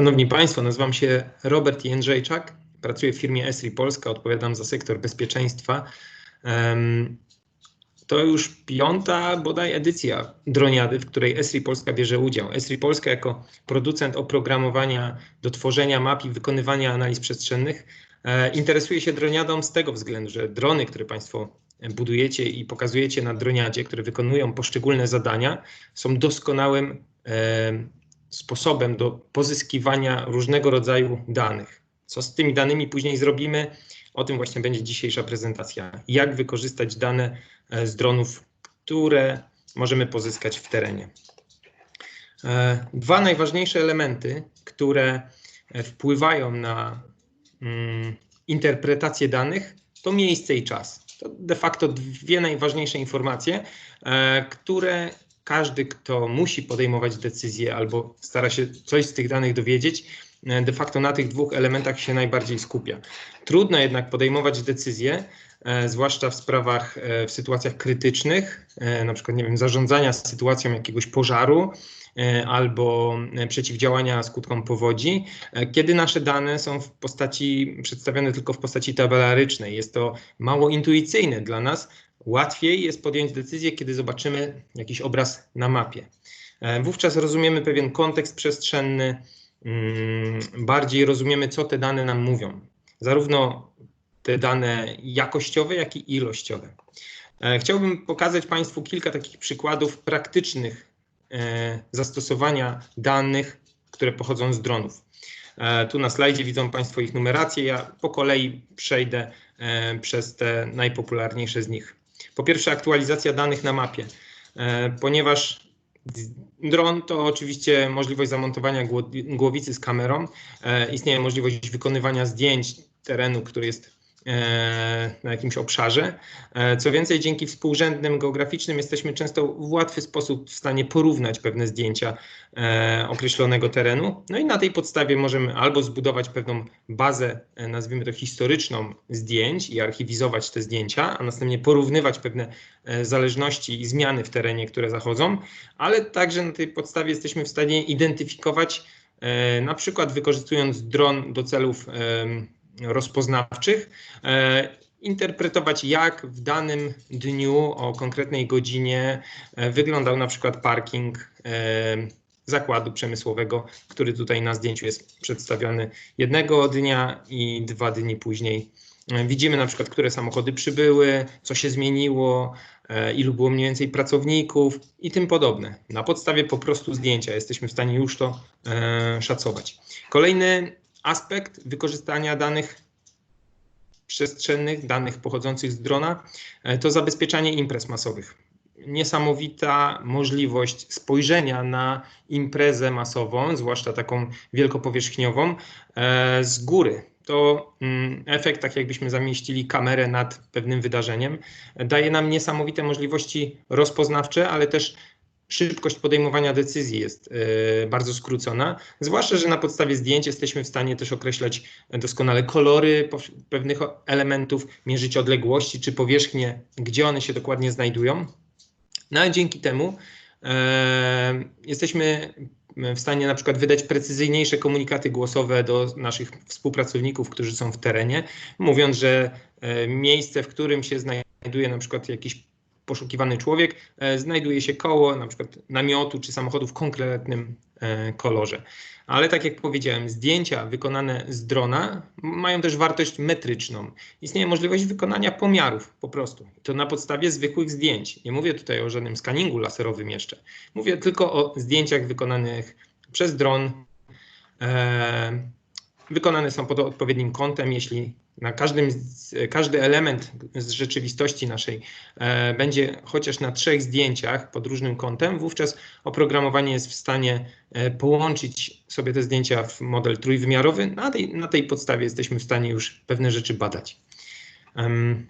Szanowni Państwo, nazywam się Robert Jędrzejczak, pracuję w firmie Esri Polska, odpowiadam za sektor bezpieczeństwa. To już piąta bodaj edycja Droniady, w której Esri Polska bierze udział. Esri Polska jako producent oprogramowania do tworzenia map i wykonywania analiz przestrzennych e, interesuje się droniadą z tego względu, że drony, które Państwo budujecie i pokazujecie na droniadzie, które wykonują poszczególne zadania, są doskonałym sposobem do pozyskiwania różnego rodzaju danych. Co z tymi danymi później zrobimy? O tym właśnie będzie dzisiejsza prezentacja. Jak wykorzystać dane e, z dronów, które możemy pozyskać w terenie. E, dwa najważniejsze elementy, które e, wpływają na mm, interpretację danych, to miejsce i czas. To de facto dwie najważniejsze informacje, które każdy, kto musi podejmować decyzje albo stara się coś z tych danych dowiedzieć, e, de facto na tych dwóch elementach się najbardziej skupia. Trudno jednak podejmować decyzje, e, zwłaszcza w sprawach, e, w sytuacjach krytycznych, na przykład, nie wiem, zarządzania sytuacją jakiegoś pożaru, albo przeciwdziałania skutkom powodzi, kiedy nasze dane są w postaci przedstawione tylko w postaci tabelarycznej. Jest to mało intuicyjne dla nas, Łatwiej jest podjąć decyzję, kiedy zobaczymy jakiś obraz na mapie. E, wówczas rozumiemy pewien kontekst przestrzenny, mm, bardziej rozumiemy, co te dane nam mówią. Zarówno te dane jakościowe, jak i ilościowe. E, chciałbym pokazać Państwu kilka takich przykładów praktycznych e, zastosowania danych, które pochodzą z dronów. Tu na slajdzie widzą Państwo ich numerację. Ja po kolei przejdę przez te najpopularniejsze z nich. Po pierwsze, aktualizacja danych na mapie, e, ponieważ dron to oczywiście możliwość zamontowania głowicy z kamerą. E, istnieje możliwość wykonywania zdjęć terenu, który jest na jakimś obszarze. E, co więcej, dzięki współrzędnym geograficznym jesteśmy często w łatwy sposób w stanie porównać pewne zdjęcia e, określonego terenu. No i na tej podstawie możemy albo zbudować pewną bazę, nazwijmy to historyczną zdjęć i archiwizować te zdjęcia, a następnie porównywać pewne zależności i zmiany w terenie, które zachodzą, ale także na tej podstawie jesteśmy w stanie identyfikować, na przykład wykorzystując dron do celów rozpoznawczych, e, interpretować, jak w danym dniu o konkretnej godzinie e, wyglądał na przykład parking e, zakładu przemysłowego, który tutaj na zdjęciu jest przedstawiony jednego dnia i dwa dni później. Widzimy na przykład, które samochody przybyły, co się zmieniło, ilu było mniej więcej pracowników i tym podobne. Na podstawie po prostu zdjęcia jesteśmy w stanie już to szacować. Kolejny aspekt wykorzystania danych przestrzennych, danych pochodzących z drona, e, to zabezpieczanie imprez masowych. Niesamowita możliwość spojrzenia na imprezę masową, zwłaszcza taką wielkopowierzchniową, e, z góry. To mm, efekt, tak jakbyśmy zamieścili kamerę nad pewnym wydarzeniem, daje nam niesamowite możliwości rozpoznawcze, ale też szybkość podejmowania decyzji jest e, bardzo skrócona, zwłaszcza, że na podstawie zdjęć jesteśmy w stanie też określać doskonale kolory pewnych elementów, mierzyć odległości czy powierzchnie, gdzie one się dokładnie znajdują. No a dzięki temu e, jesteśmy w stanie na przykład wydać precyzyjniejsze komunikaty głosowe do naszych współpracowników, którzy są w terenie, mówiąc, że e, miejsce, w którym się znajduje na przykład jakiś poszukiwany człowiek, e, znajduje się koło na przykład namiotu czy samochodu w konkretnym e, kolorze. Ale tak jak powiedziałem, zdjęcia wykonane z drona mają też wartość metryczną. Istnieje możliwość wykonania pomiarów po prostu. To na podstawie zwykłych zdjęć. Nie mówię tutaj o żadnym skaningu laserowym jeszcze. Mówię tylko o zdjęciach wykonanych przez dron. E, wykonane są pod odpowiednim kątem, jeśli na każdym, każdy element z rzeczywistości naszej e, będzie chociaż na trzech zdjęciach pod różnym kątem, wówczas oprogramowanie jest w stanie e, połączyć sobie te zdjęcia w model trójwymiarowy. Na tej, na tej podstawie jesteśmy w stanie już pewne rzeczy badać. Um,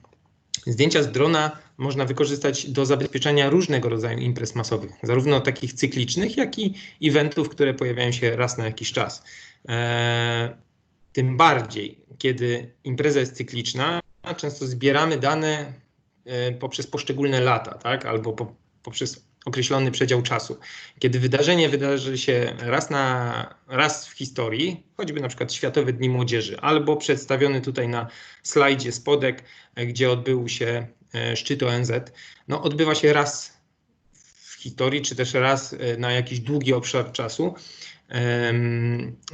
Zdjęcia z drona można wykorzystać do zabezpieczenia różnego rodzaju imprez masowych, zarówno takich cyklicznych, jak i eventów, które pojawiają się raz na jakiś czas. E, tym bardziej, kiedy impreza jest cykliczna, często zbieramy dane e, poprzez poszczególne lata, tak? albo po, poprzez określony przedział czasu. Kiedy wydarzenie wydarzy się raz, na, raz w historii, choćby na przykład Światowe Dni Młodzieży, albo przedstawiony tutaj na slajdzie spodek, gdzie odbył się szczyt ONZ, no odbywa się raz w historii, czy też raz na jakiś długi obszar czasu,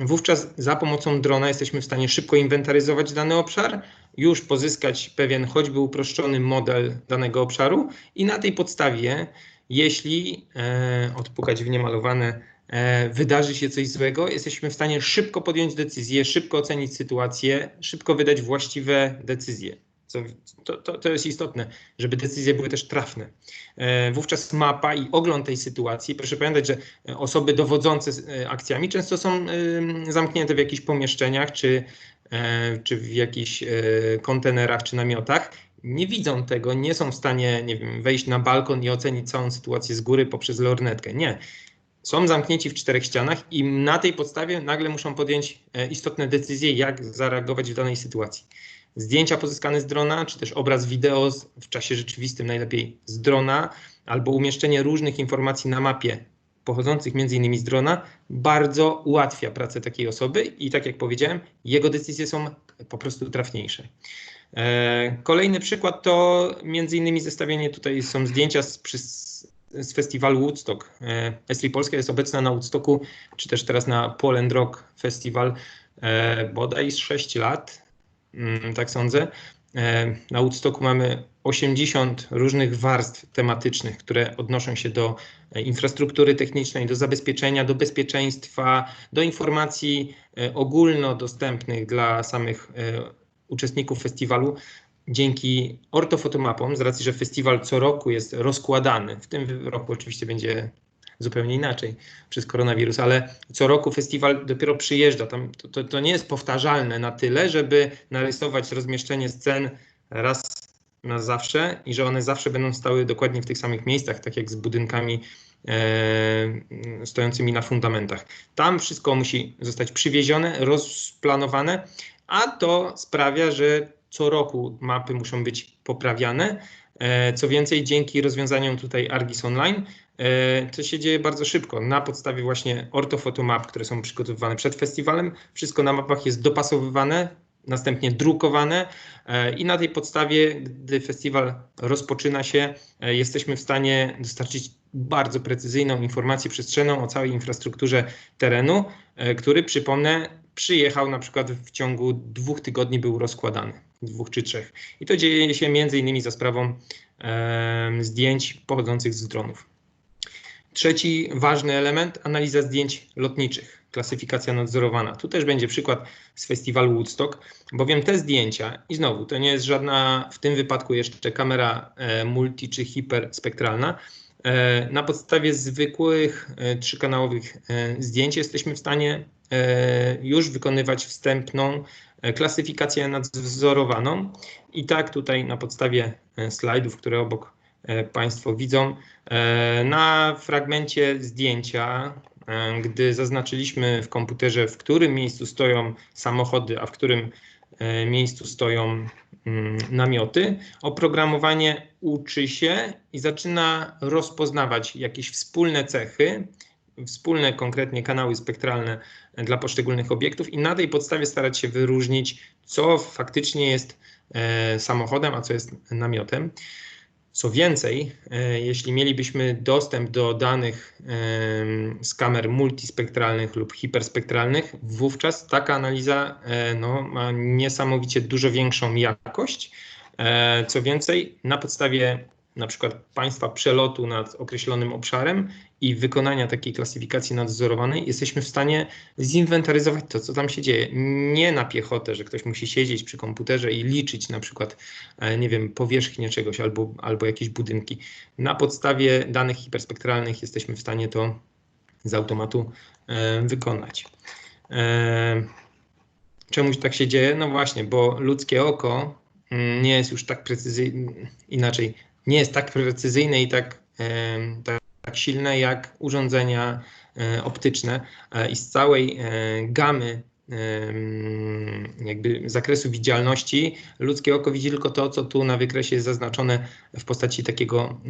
Wówczas za pomocą drona jesteśmy w stanie szybko inwentaryzować dany obszar, już pozyskać pewien choćby uproszczony model danego obszaru i na tej podstawie, jeśli e, odpukać w niemalowane, e, wydarzy się coś złego, jesteśmy w stanie szybko podjąć decyzję, szybko ocenić sytuację, szybko wydać właściwe decyzje. Co, to, to, to, jest istotne, żeby decyzje były też trafne. E, wówczas mapa i ogląd tej sytuacji, proszę pamiętać, że osoby dowodzące e, akcjami często są zamknięte w jakichś pomieszczeniach, czy, e, czy w jakichś kontenerach, czy namiotach. Nie widzą tego, nie są w stanie nie wiem, wejść na balkon i ocenić całą sytuację z góry poprzez lornetkę. Nie. Są zamknięci w czterech ścianach i na tej podstawie nagle muszą podjąć istotne decyzje, jak zareagować w danej sytuacji zdjęcia pozyskane z drona, czy też obraz wideo w czasie rzeczywistym, najlepiej z drona, albo umieszczenie różnych informacji na mapie pochodzących m.in. z drona, bardzo ułatwia pracę takiej osoby i tak jak powiedziałem, jego decyzje są po prostu trafniejsze. E, kolejny przykład to m.in. zestawienie, tutaj są zdjęcia z, z festiwalu Woodstock. E, Esri Polska jest obecna na Woodstocku, czy też teraz na Poland Rock Festival e, bodaj z 6 lat. Mm, tak sądzę. E, na Woodstocku mamy 80 różnych warstw tematycznych, które odnoszą się do e, infrastruktury technicznej, do zabezpieczenia, do bezpieczeństwa, do informacji e, ogólnodostępnych dla samych uczestników festiwalu. Dzięki ortofotomapom, z racji, że festiwal co roku jest rozkładany, w tym roku oczywiście będzie zupełnie inaczej przez koronawirus, ale co roku festiwal dopiero przyjeżdża. Tam, to, to, to nie jest powtarzalne na tyle, żeby narysować rozmieszczenie scen raz na zawsze i że one zawsze będą stały dokładnie w tych samych miejscach, tak jak z budynkami e, stojącymi na fundamentach. Tam wszystko musi zostać przywiezione, rozplanowane, a to sprawia, że co roku mapy muszą być poprawiane. E, co więcej, dzięki rozwiązaniom tutaj Argis Online E, to się dzieje bardzo szybko. Na podstawie właśnie ortofotomap, które są przygotowywane przed festiwalem, wszystko na mapach jest dopasowywane, następnie drukowane e, i na tej podstawie, gdy festiwal rozpoczyna się, e, jesteśmy w stanie dostarczyć bardzo precyzyjną informację przestrzenną o całej infrastrukturze terenu, który, przypomnę, przyjechał na przykład w ciągu dwóch tygodni, był rozkładany, dwóch czy trzech. I to dzieje się między innymi za sprawą zdjęć pochodzących z dronów. Trzeci ważny element, analiza zdjęć lotniczych, klasyfikacja nadzorowana. Tu też będzie przykład z festiwalu Woodstock, bowiem te zdjęcia, i znowu, to nie jest żadna, w tym wypadku jeszcze kamera e, multi czy hiperspektralna, e, na podstawie zwykłych e, trzykanałowych zdjęć jesteśmy w stanie już wykonywać wstępną klasyfikację nadzorowaną. I tak tutaj na podstawie slajdów, które obok Państwo widzą, na fragmencie zdjęcia, gdy zaznaczyliśmy w komputerze, w którym miejscu stoją samochody, a w którym e, miejscu stoją mm, namioty, oprogramowanie uczy się i zaczyna rozpoznawać jakieś wspólne cechy, wspólne konkretnie kanały spektralne dla poszczególnych obiektów i na tej podstawie starać się wyróżnić, co faktycznie jest samochodem, a co jest namiotem. Co więcej, e, jeśli mielibyśmy dostęp do danych z kamer multispektralnych lub hiperspektralnych, wówczas taka analiza e, no, ma niesamowicie dużo większą jakość. E, co więcej, na podstawie na przykład państwa przelotu nad określonym obszarem i wykonania takiej klasyfikacji nadzorowanej, jesteśmy w stanie zinwentaryzować to, co tam się dzieje. Nie na piechotę, że ktoś musi siedzieć przy komputerze i liczyć na przykład, e, nie wiem, powierzchnię czegoś albo, albo jakieś budynki. Na podstawie danych hiperspektralnych jesteśmy w stanie to z automatu e, wykonać. E, czemuś tak się dzieje? No właśnie, bo ludzkie oko mm, nie jest już tak precyzyjne, inaczej, nie jest tak precyzyjne i tak, tak, tak silne jak urządzenia e, optyczne e, i z całej e, gamy jakby zakresu widzialności. Ludzkie oko widzi tylko to, co tu na wykresie jest zaznaczone w postaci takiego,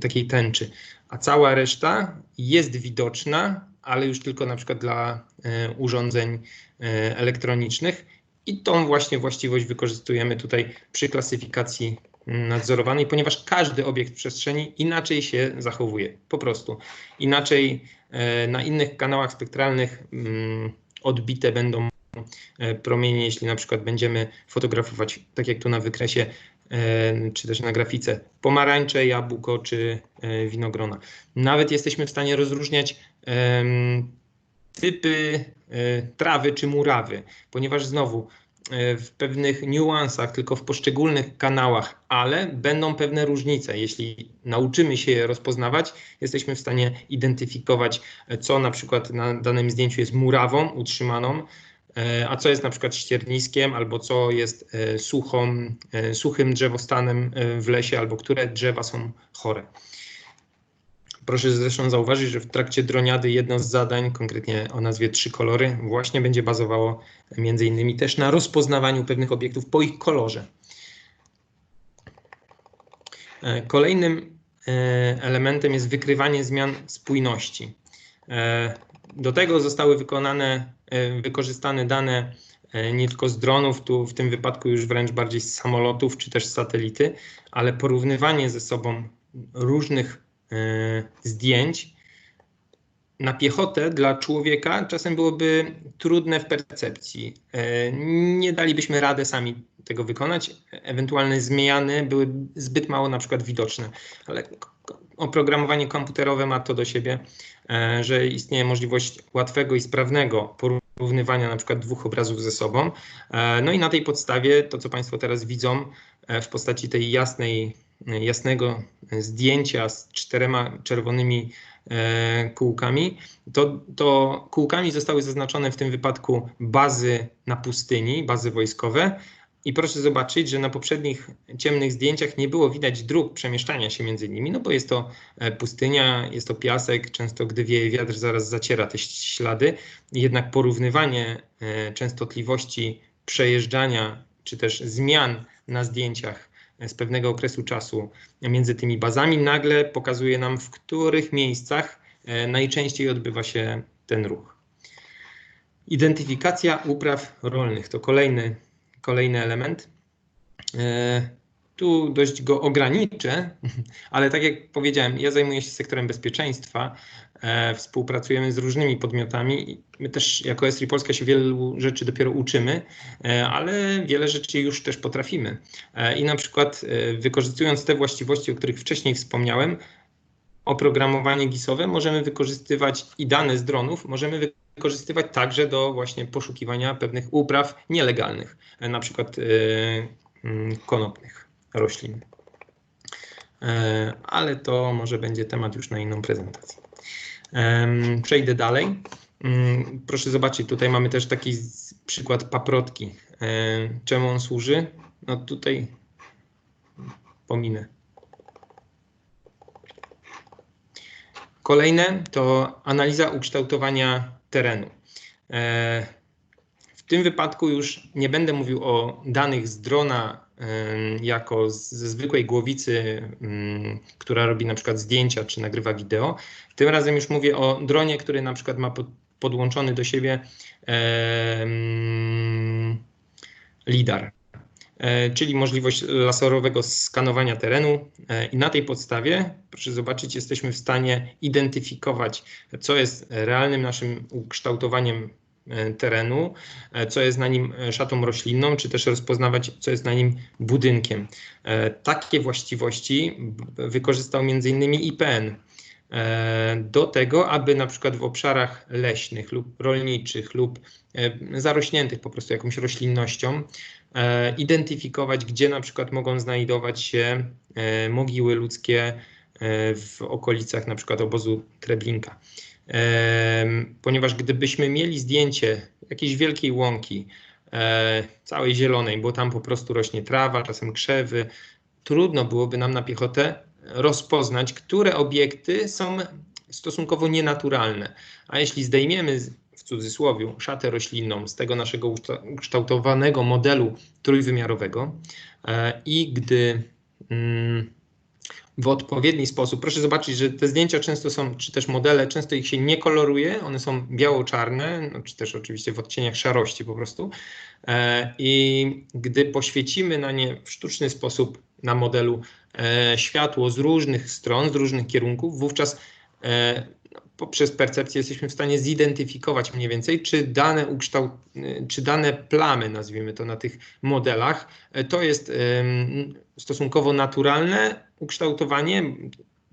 takiej tęczy, a cała reszta jest widoczna, ale już tylko na przykład dla urządzeń elektronicznych. I tą właśnie właściwość wykorzystujemy tutaj przy klasyfikacji nadzorowanej, ponieważ każdy obiekt przestrzeni inaczej się zachowuje. Po prostu inaczej e, na innych kanałach spektralnych mm, odbite będą e, promienie, jeśli na przykład będziemy fotografować, tak jak tu na wykresie, e, czy też na grafice, pomarańcze, jabłko czy winogrona. Nawet jesteśmy w stanie rozróżniać typy trawy czy murawy, ponieważ znowu w pewnych niuansach, tylko w poszczególnych kanałach, ale będą pewne różnice. Jeśli nauczymy się je rozpoznawać, jesteśmy w stanie identyfikować, co na przykład na danym zdjęciu jest murawą utrzymaną, e, a co jest na przykład ścierniskiem, albo co jest e, suchą, suchym drzewostanem w lesie, albo które drzewa są chore. Proszę zresztą zauważyć, że w trakcie droniady jedno z zadań, konkretnie o nazwie trzy kolory, właśnie będzie bazowało między innymi też na rozpoznawaniu pewnych obiektów po ich kolorze. E, kolejnym e, elementem jest wykrywanie zmian spójności. E, do tego zostały wykonane, wykorzystane dane nie tylko z dronów, tu w tym wypadku już wręcz bardziej z samolotów czy też z satelity, ale porównywanie ze sobą różnych zdjęć na piechotę dla człowieka czasem byłoby trudne w percepcji. E, nie dalibyśmy rady sami tego wykonać. Ewentualne zmiany były zbyt mało na przykład widoczne, ale oprogramowanie komputerowe ma to do siebie, e, że istnieje możliwość łatwego i sprawnego porównywania na przykład dwóch obrazów ze sobą. No i na tej podstawie to, co Państwo teraz widzą w postaci tej jasnej jasnego zdjęcia z czterema czerwonymi e, kółkami, to, to kółkami zostały zaznaczone w tym wypadku bazy na pustyni, bazy wojskowe. I proszę zobaczyć, że na poprzednich ciemnych zdjęciach nie było widać dróg przemieszczania się między nimi, no bo jest to e, pustynia, jest to piasek, często gdy wieje wiatr zaraz zaciera te ślady. Jednak porównywanie e, częstotliwości przejeżdżania czy też zmian na zdjęciach z pewnego okresu czasu między tymi bazami, nagle pokazuje nam, w których miejscach e, najczęściej odbywa się ten ruch. Identyfikacja upraw rolnych to kolejny, kolejny element. Tu dość go ograniczę, ale tak jak powiedziałem, ja zajmuję się sektorem bezpieczeństwa, e, współpracujemy z różnymi podmiotami. My też jako Esri Polska się wielu rzeczy dopiero uczymy, e, ale wiele rzeczy już też potrafimy. E, I na przykład e, wykorzystując te właściwości, o których wcześniej wspomniałem, oprogramowanie GIS-owe możemy wykorzystywać i dane z dronów możemy wykorzystywać także do właśnie poszukiwania pewnych upraw nielegalnych, e, na przykład mm, konopnych roślin. E, ale to może będzie temat już na inną prezentację. Przejdę dalej. Mm, proszę zobaczyć, tutaj mamy też taki przykład paprotki. E, czemu on służy? No tutaj pominę. Kolejne to analiza ukształtowania terenu. W tym wypadku już nie będę mówił o danych z drona jako ze zwykłej głowicy, która robi na przykład zdjęcia czy nagrywa wideo. Tym razem już mówię o dronie, który na przykład ma podłączony do siebie LIDAR, e, czyli możliwość laserowego skanowania terenu e, i na tej podstawie, proszę zobaczyć, jesteśmy w stanie identyfikować, co jest realnym naszym ukształtowaniem terenu, e, co jest na nim e, szatą roślinną, czy też rozpoznawać, co jest na nim budynkiem. Takie właściwości wykorzystał m.in. IPN do tego, aby na przykład w obszarach leśnych lub rolniczych lub zarośniętych po prostu jakąś roślinnością identyfikować, gdzie na przykład mogą znajdować się mogiły ludzkie w okolicach na przykład obozu Treblinka ponieważ gdybyśmy mieli zdjęcie jakiejś wielkiej łąki, e, całej zielonej, bo tam po prostu rośnie trawa, czasem krzewy, trudno byłoby nam na piechotę rozpoznać, które obiekty są stosunkowo nienaturalne. A jeśli zdejmiemy cudzysłowie szatę roślinną z tego naszego ukształtowanego modelu trójwymiarowego i gdy mm, w odpowiedni sposób. Proszę zobaczyć, że te zdjęcia często są, czy też modele, często ich się nie koloruje, one są biało-czarne, no, czy też oczywiście w odcieniach szarości po prostu. E, I gdy poświecimy na nie w sztuczny sposób na modelu e, światło z różnych stron, z różnych kierunków, wówczas e, poprzez percepcję jesteśmy w stanie zidentyfikować mniej więcej, czy dane, ukształt, czy dane plamy, nazwijmy to na tych modelach, to jest stosunkowo naturalne ukształtowanie,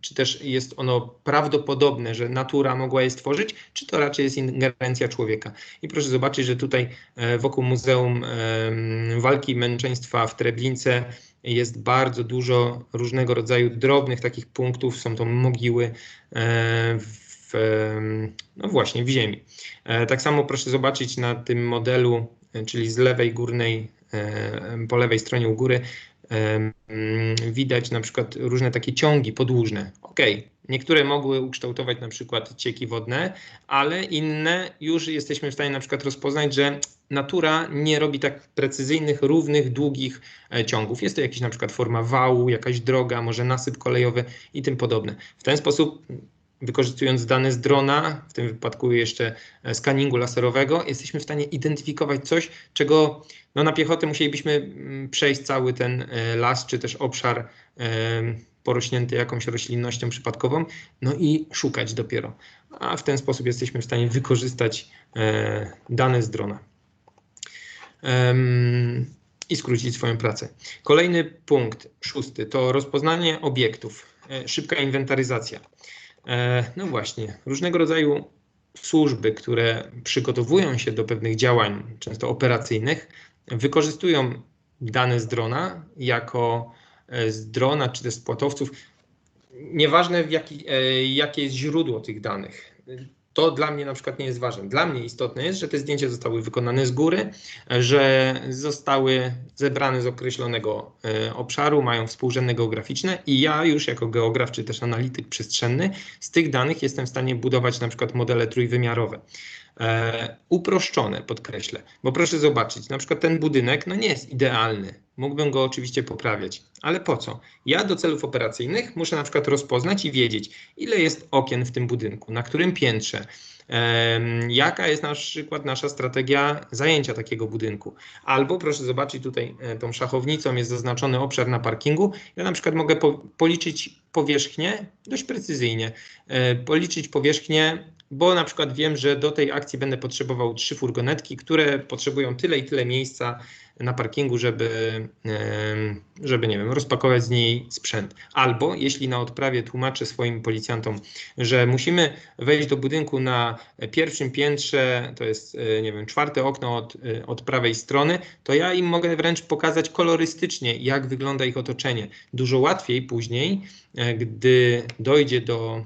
czy też jest ono prawdopodobne, że natura mogła je stworzyć, czy to raczej jest ingerencja człowieka. I proszę zobaczyć, że tutaj e, wokół Muzeum Walki i Męczeństwa w Treblince jest bardzo dużo różnego rodzaju drobnych takich punktów. Są to mogiły e, no właśnie w ziemi. E, tak samo proszę zobaczyć na tym modelu, czyli z lewej górnej, po lewej stronie u góry, widać na przykład różne takie ciągi podłużne. Ok, niektóre mogły ukształtować na przykład cieki wodne, ale inne już jesteśmy w stanie na przykład rozpoznać, że natura nie robi tak precyzyjnych, równych, długich e, ciągów. Jest to jakaś na przykład forma wału, jakaś droga, może nasyp kolejowy i tym podobne. W ten sposób wykorzystując dane z drona, w tym wypadku jeszcze e, skaningu laserowego, jesteśmy w stanie identyfikować coś, czego no, na piechotę musielibyśmy mm, przejść cały ten e, las, czy też obszar porośnięty jakąś roślinnością przypadkową, no i szukać dopiero. A w ten sposób jesteśmy w stanie wykorzystać e, dane z drona i skrócić swoją pracę. Kolejny punkt, szósty, to rozpoznanie obiektów, szybka inwentaryzacja. E, no właśnie, różnego rodzaju służby, które przygotowują się do pewnych działań, często operacyjnych, wykorzystują dane z drona jako e, z drona czy też z płatowców. Nieważne w jaki, e, jakie jest źródło tych danych to dla mnie na przykład nie jest ważne. Dla mnie istotne jest, że te zdjęcia zostały wykonane z góry, że zostały zebrane z określonego e, obszaru, mają współrzędne geograficzne i ja już jako geograf czy też analityk przestrzenny z tych danych jestem w stanie budować na przykład modele trójwymiarowe. E, uproszczone, podkreślę, bo proszę zobaczyć, na przykład ten budynek no nie jest idealny. Mógłbym go oczywiście poprawiać, ale po co? Ja do celów operacyjnych muszę na przykład rozpoznać i wiedzieć, ile jest okien w tym budynku, na którym piętrze, jaka jest na przykład nasza strategia zajęcia takiego budynku. Albo proszę zobaczyć tutaj e, tą szachownicą jest zaznaczony obszar na parkingu. Ja na przykład mogę po, policzyć powierzchnię dość precyzyjnie, e, policzyć powierzchnię bo na przykład wiem, że do tej akcji będę potrzebował trzy furgonetki, które potrzebują tyle i tyle miejsca na parkingu, żeby, żeby nie wiem, rozpakować z niej sprzęt. Albo jeśli na odprawie tłumaczę swoim policjantom, że musimy wejść do budynku na pierwszym piętrze, to jest, e, nie wiem, czwarte okno od, e, od prawej strony, to ja im mogę wręcz pokazać kolorystycznie, jak wygląda ich otoczenie. Dużo łatwiej później, e, gdy dojdzie do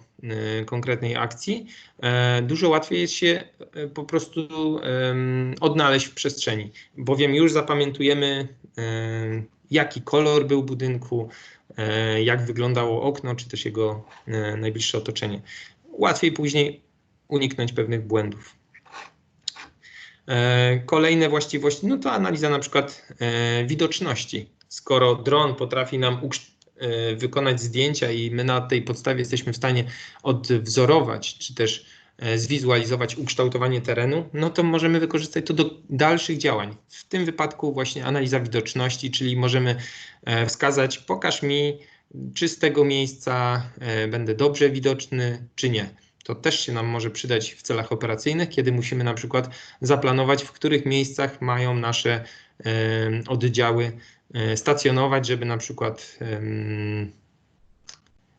konkretnej akcji, e, dużo łatwiej jest się e, po prostu odnaleźć w przestrzeni, bowiem już zapamiętujemy, e, jaki kolor był budynku, jak wyglądało okno, czy też jego najbliższe otoczenie. Łatwiej później uniknąć pewnych błędów. Kolejne właściwości, no to analiza na przykład widoczności. Skoro dron potrafi nam wykonać zdjęcia i my na tej podstawie jesteśmy w stanie odwzorować, czy też e, zwizualizować ukształtowanie terenu, no to możemy wykorzystać to do dalszych działań. W tym wypadku właśnie analiza widoczności, czyli możemy e, wskazać, pokaż mi, czy z tego miejsca będę dobrze widoczny, czy nie. To też się nam może przydać w celach operacyjnych, kiedy musimy na przykład zaplanować, w których miejscach mają nasze oddziały E, stacjonować, żeby na przykład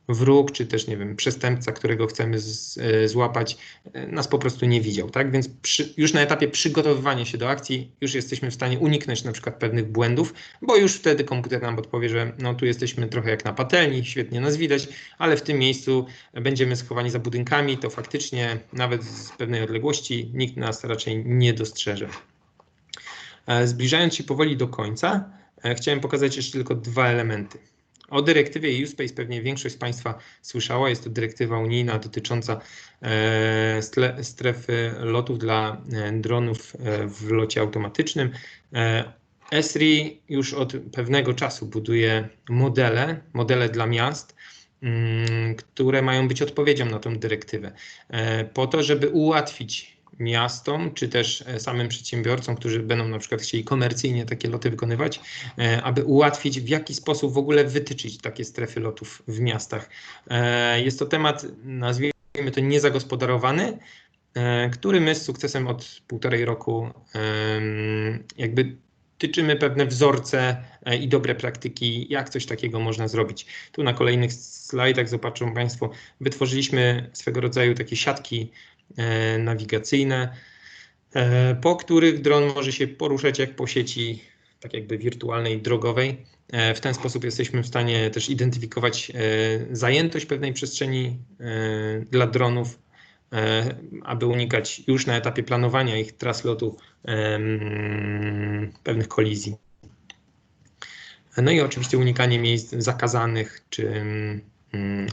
wróg, czy też, nie wiem, przestępca, którego chcemy z, e, złapać, e, nas po prostu nie widział, tak? Więc przy, już na etapie przygotowywania się do akcji już jesteśmy w stanie uniknąć na przykład pewnych błędów, bo już wtedy komputer nam podpowie, że no tu jesteśmy trochę jak na patelni, świetnie nas widać, ale w tym miejscu będziemy schowani za budynkami, to faktycznie nawet z pewnej odległości nikt nas raczej nie dostrzeże. Zbliżając się powoli do końca, E, chciałem pokazać jeszcze tylko dwa elementy. O dyrektywie USpace pewnie większość z Państwa słyszała. Jest to dyrektywa unijna dotycząca strefy lotów dla dronów w locie automatycznym. ESRI już od pewnego czasu buduje modele, modele dla miast, mm, które mają być odpowiedzią na tę dyrektywę, e, po to, żeby ułatwić miastom, czy też e, samym przedsiębiorcom, którzy będą na przykład chcieli komercyjnie takie loty wykonywać, e, aby ułatwić, w jaki sposób w ogóle wytyczyć takie strefy lotów w miastach. Jest to temat, nazwijmy to niezagospodarowany, który my z sukcesem od półtorej roku jakby tyczymy pewne wzorce e, i dobre praktyki, jak coś takiego można zrobić. Tu na kolejnych slajdach zobaczą Państwo, wytworzyliśmy swego rodzaju takie siatki e, nawigacyjne, e, po których dron może się poruszać jak po sieci, tak jakby wirtualnej, drogowej. W ten sposób jesteśmy w stanie też identyfikować zajętość pewnej przestrzeni dla dronów, E, aby unikać już na etapie planowania ich tras lotu pewnych kolizji. No i oczywiście unikanie miejsc zakazanych, czy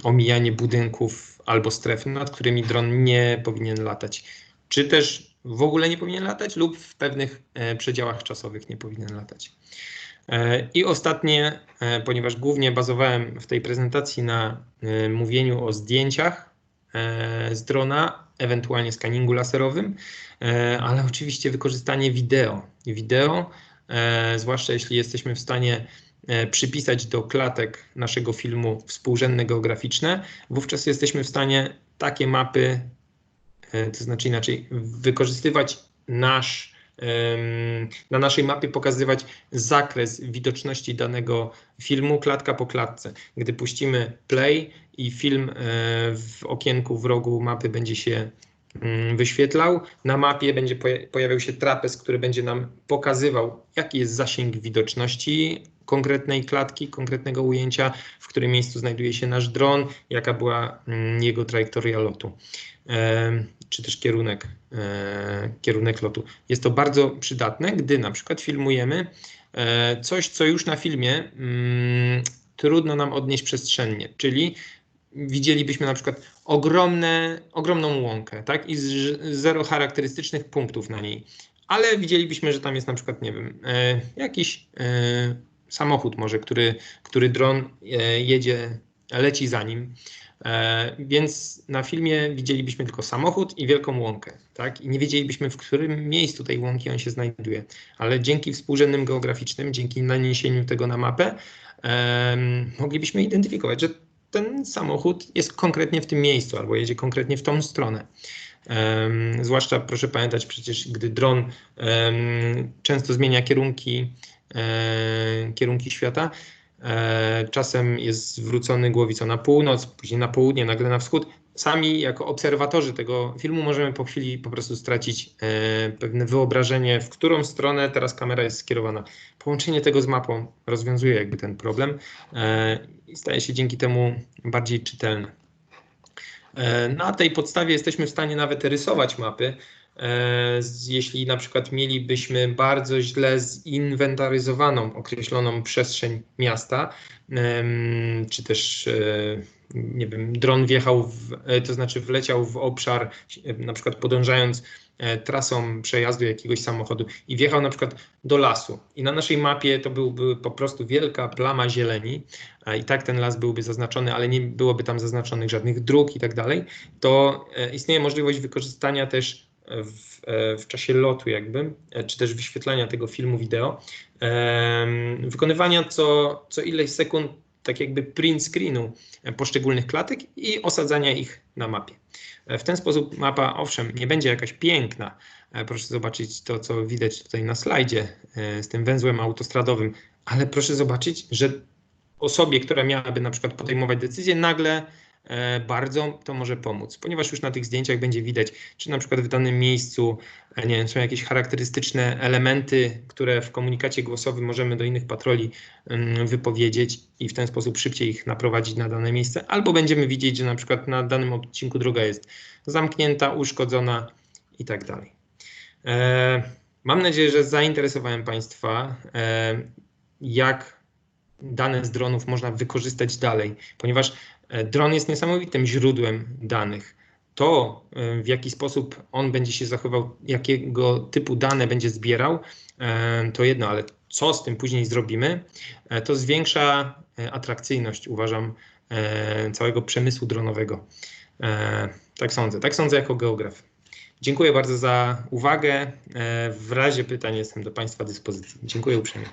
omijanie budynków albo stref, nad którymi dron nie powinien latać, czy też w ogóle nie powinien latać lub w pewnych e, przedziałach czasowych nie powinien latać. E, I ostatnie, ponieważ głównie bazowałem w tej prezentacji na mówieniu o zdjęciach, E, z drona, ewentualnie skaningu laserowym, e, ale oczywiście wykorzystanie wideo. Wideo, e, zwłaszcza jeśli jesteśmy w stanie przypisać do klatek naszego filmu współrzędne geograficzne, wówczas jesteśmy w stanie takie mapy, to znaczy inaczej, wykorzystywać nasz na naszej mapie pokazywać zakres widoczności danego filmu klatka po klatce. Gdy puścimy play i film e, w okienku w rogu mapy będzie się mm, wyświetlał, na mapie będzie pojawiał się trapez, który będzie nam pokazywał, jaki jest zasięg widoczności konkretnej klatki, konkretnego ujęcia, w którym miejscu znajduje się nasz dron, jaka była mm, jego trajektoria lotu czy też kierunek, e, kierunek lotu. Jest to bardzo przydatne, gdy na przykład filmujemy e, coś, co już na filmie mm, trudno nam odnieść przestrzennie, czyli widzielibyśmy na przykład ogromne, ogromną łąkę, tak, i zero charakterystycznych punktów na niej, ale widzielibyśmy, że tam jest na przykład, nie wiem, e, jakiś samochód może, który, który dron jedzie, leci za nim. E, więc na filmie widzielibyśmy tylko samochód i wielką łąkę, tak? I nie wiedzielibyśmy, w którym miejscu tej łąki on się znajduje. Ale dzięki współrzędnym geograficznym, dzięki naniesieniu tego na mapę, moglibyśmy identyfikować, że ten samochód jest konkretnie w tym miejscu albo jedzie konkretnie w tą stronę. Um, zwłaszcza proszę pamiętać przecież, gdy dron um, często zmienia kierunki, kierunki świata, E, czasem jest zwrócony głowicą na północ, później na południe, nagle na wschód. Sami jako obserwatorzy tego filmu możemy po chwili po prostu stracić e, pewne wyobrażenie, w którą stronę teraz kamera jest skierowana. Połączenie tego z mapą rozwiązuje jakby ten problem e, i staje się dzięki temu bardziej czytelne. Na tej podstawie jesteśmy w stanie nawet rysować mapy, E, jeśli na przykład mielibyśmy bardzo źle zinwentaryzowaną, określoną przestrzeń miasta, czy też e, nie wiem, dron wjechał, w, e, to znaczy wleciał w obszar, na przykład podążając trasą przejazdu jakiegoś samochodu i wjechał na przykład do lasu. I na naszej mapie to byłby po prostu wielka plama zieleni, i tak ten las byłby zaznaczony, ale nie byłoby tam zaznaczonych żadnych dróg i tak dalej, to istnieje możliwość wykorzystania też w, e, w czasie lotu jakby, e, czy też wyświetlania tego filmu wideo, wykonywania co, co ileś sekund tak jakby print screenu poszczególnych klatek i osadzania ich na mapie. W ten sposób mapa, owszem, nie będzie jakaś piękna. E, proszę zobaczyć to, co widać tutaj na slajdzie z tym węzłem autostradowym, ale proszę zobaczyć, że osobie, która miałaby na przykład podejmować decyzję, nagle E, bardzo to może pomóc, ponieważ już na tych zdjęciach będzie widać, czy na przykład w danym miejscu e, nie wiem, są jakieś charakterystyczne elementy, które w komunikacie głosowym możemy do innych patroli mm, wypowiedzieć i w ten sposób szybciej ich naprowadzić na dane miejsce, albo będziemy widzieć, że na przykład na danym odcinku droga jest zamknięta, uszkodzona i tak dalej. E, mam nadzieję, że zainteresowałem Państwa, jak dane z dronów można wykorzystać dalej, ponieważ dron jest niesamowitym źródłem danych. To, w jaki sposób on będzie się zachował, jakiego typu dane będzie zbierał, to jedno, ale co z tym później zrobimy, to zwiększa atrakcyjność, uważam, całego przemysłu dronowego. Tak sądzę, tak sądzę jako geograf. Dziękuję bardzo za uwagę. W razie pytań jestem do Państwa dyspozycji. Dziękuję uprzejmie.